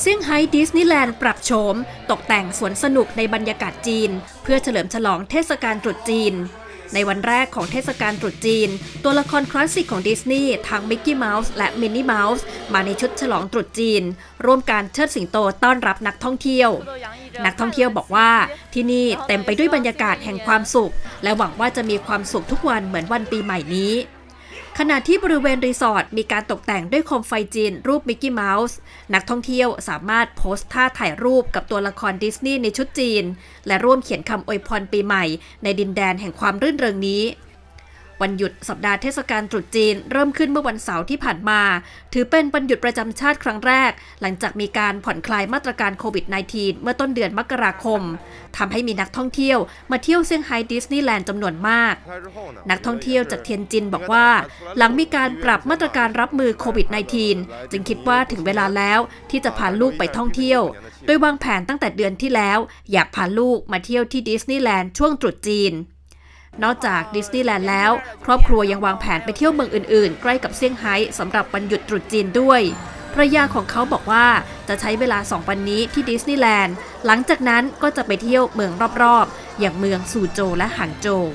เซี่ยงไฮ้ดิสนีย์แลนด์ปรับโฉมตกแต่งสวนสนุกในบรรยากาศจีน เพื่อเฉลิมฉลองเทศกาลตรุษจีน ในวันแรกของเทศกาลตรุษจีน ตัวละครคลาสสิกของดิสนีย์ทั้งมิกกี้เมาส์และมินนี่เมาส์มาในชุดฉลองตรุษจีน ร่วมการเชิดสิงโตต้อนรับนักท่องเที่ยว นักท่องเที่ยวบอกว่าที่นี่เต็มไปด้วยบรรยากาศแห่งความสุข และหวังว่าจะมีความสุขทุกวันเหมือนวันปีใหม่นี้ ขณะที่บริเวณรีสอร์ทมีการตกแต่งด้วยโคมไฟจีน รูปมิกกี้เมาส์ นักท่องเที่ยวสามารถโพสท่าถ่ายรูปกับตัวละครดิสนีย์ในชุดจีน และร่วมเขียนคำอวยพรปีใหม่ในดินแดนแห่งความรื่นเริงนี้ วันหยุดสัปดาห์เทศกาลตรุษจีนเริ่มขึ้นเมื่อวันเสาร์ที่ผ่านมา ถือเป็นวันหยุดประจำชาติครั้งแรก หลังจากมีการผ่อนคลายมาตรการโควิด -19 เมื่อต้นเดือนมกราคมทำให้มีนักท่องเที่ยวมาเที่ยวเซี่ยงไฮ้ดิสนีย์แลนด์จำนวนมาก นักท่องเที่ยวจากเทียนจินบอกว่า หลังมีการปรับมาตรการรับมือโควิด -19 จึงคิดว่าถึงเวลาแล้วที่จะพาลูกไปท่องเที่ยว โดยวางแผนตั้งแต่เดือนที่แล้ว อยากพาลูกมาเที่ยวที่ดิสนีย์แลนด์ช่วงตรุษจีน นอกจากดิสนีย์แลนด์แล้ว ครอบครัวยังวางแผนไปเที่ยวเมืองอื่นๆ ใกล้กับเซี่ยงไฮ้สำหรับวันหยุดตรุษจีนด้วยภรรยาของเขาบอกว่าจะใช้เวลาสองวันนี้ที่ดิสนีย์แลนด์ หลังจากนั้นก็จะไปเที่ยวเมืองรอบๆ อย่างเมืองซูโจและหางโจว